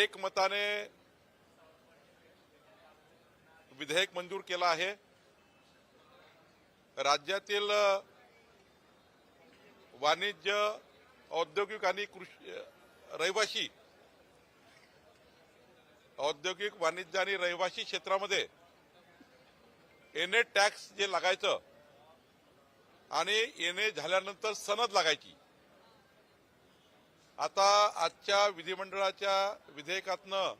एकमताने विधेयक मंजूर केलं आहे. राज्यातील वाणिज्य औद्योगिक आणि कृषी रहिवासी औद्योगिक वाणिज्य आणि रहिवासी क्षेत्रामध्ये एन टॅक्स जे लागायचं आणि एन झाल्यानंतर सनद लागायची. आता आजच्या विधिमंडळाच्या विधेयकातनं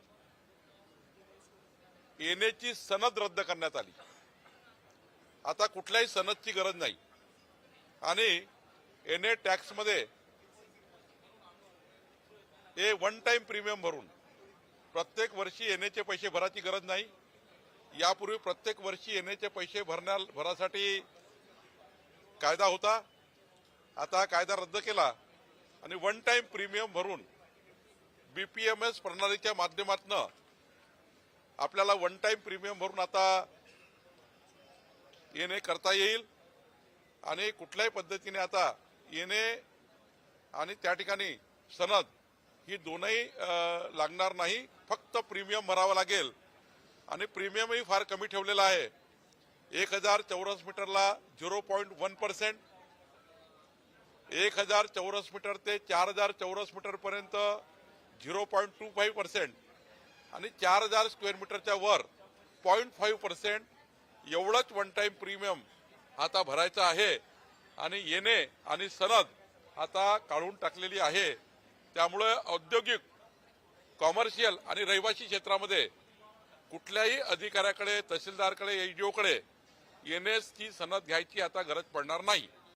येण्याची सनद रद्द करण्यात आली. आता कुठल्याही सनदची गरज नाही. आणि एन ए टॅक्समध्ये हे वन टाइम प्रीमियम भरून प्रत्येक वर्षी एनएचे पैसे भरायची गरज नाही. यापूर्वी प्रत्येक वर्षी एनएचे पैसे भरण्या भरासाठी कायदा होता. आता हा कायदा रद्द केला. आणि वन टाइम प्रीमियम भरून बीपीएमएस प्रणालीच्या माध्यमातून आपल्याला वन टाइम प्रीमियम भरून आता येणे करता येईल आणि कुठल्याही पद्धतीने आता येणे आणि त्या ठिकाणी सनद ही दोनही लागणार नाही. फक्त प्रीमियम भरावं लागेल. आणि प्रीमियमही फार कमी ठेवलेला आहे. एक हजार चौरस मीटरला झिरो पॉईंट वन पर्सेंट एक हजार चौरस मीटर ते चार हजार चौरस मीटरपर्यंत zero point two five percent आणि चार हजार स्क्वेअर मीटरच्या वर पॉईंट फाईव्ह पर्सेंट एवढंच वन टाईम प्रीमियम आता भरायचं आहे. आणि येणे आणि सनद आता काढून टाकलेली आहे. त्यामुळे औद्योगिक कॉमर्शियल आणि रहिवासी क्षेत्रामध्ये कुठल्याही अधिकाऱ्याकडे तहसीलदारकडे एनजीओकडे एन एसची सनद घ्यायची आता गरज पडणार नाही.